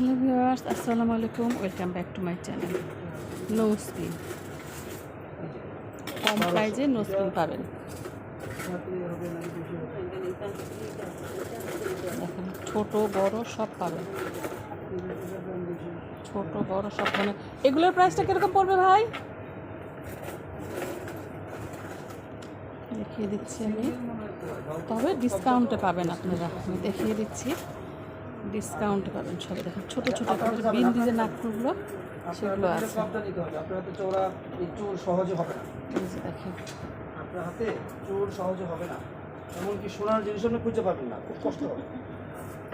Hello viewers, আসসালামু আলাইকুম। Welcome back to my channel no spin কম প্রাইজে নো স্পিন পাবেন। দেখেন, ছোট, বড় সব পাবেন। ছোট, বড় সব মানে এগুলোর প্রাইসটা কীরকম পড়বে ভাই? দেখিয়ে দিচ্ছি আমি। তবে ডিসকাউন্টে পাবেন আপনারা। আমি দেখিয়ে দিচ্ছি। ডিসকাউন্টে পাবেন সব দেখেন ছোটো ছোটো বিন্দি যে নাকফুলগুলো সেগুলো আছে। আপনার হাতে সহজে হবে না। দেখেন। আপনার হাতে সহজে হবে না। এমনকি সোনার জিনিস আপনি খুঁজে পাবেন না খুব কষ্ট হবে।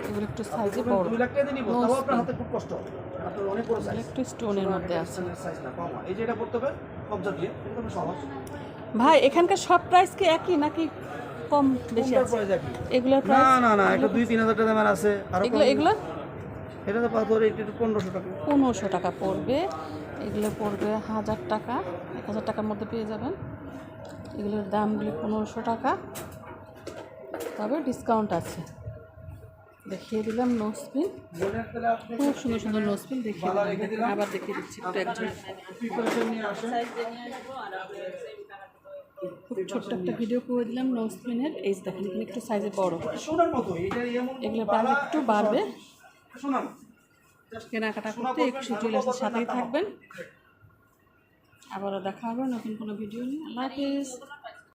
এগুলো একটু সাইজে বড়। দুই লাখ টাকা দিয়ে নিবো তাও আপনার হাতে খুব কষ্ট হবে। আপনার অনেক বড় সাইজ একটু স্টোনের মধ্যে আছে। সাইজ না কম এই যে এটা করতে হবে কবজা দিয়ে। এটা সহজ। ভাই এখানকার সব প্রাইস কি একই নাকি কম বেশি আছে। এগুলোর না না না এটা দুই তিন হাজার টাকা দামের আছে আর এগুলো এগুলো? এটা তো পাথর এটা পনেরোশো টাকা। পনেরোশো টাকা পড়বে। এগুলো পড়বে হাজার টাকা এক হাজার টাকার মধ্যে পেয়ে যাবেন। এগুলোর দামগুলি পনেরোশো টাকা। তবে ডিসকাউন্ট আছে। দেখিয়ে দিলাম নো স্পিন রাখতে আপনি খুব সুন্দর সুন্দর নো স্পিন দেখিয়ে আবার দেখিয়ে দিচ্ছি। একটু একজন। প্রিপারেশন নিয়ে আসেন। খুব ছোট্ট একটা ভিডিও করে দিলাম স্পিনের এই যে দেখেন এখানে একটু সাইজে বড়। একটু বাড়বে। কেনাকাটা করতে একটু জুয়েলার্সের সাথেই থাকবেন। আবারও দেখা হবে নতুন কোনো ভিডিও নিয়ে। আল্লাহ হাফিজ।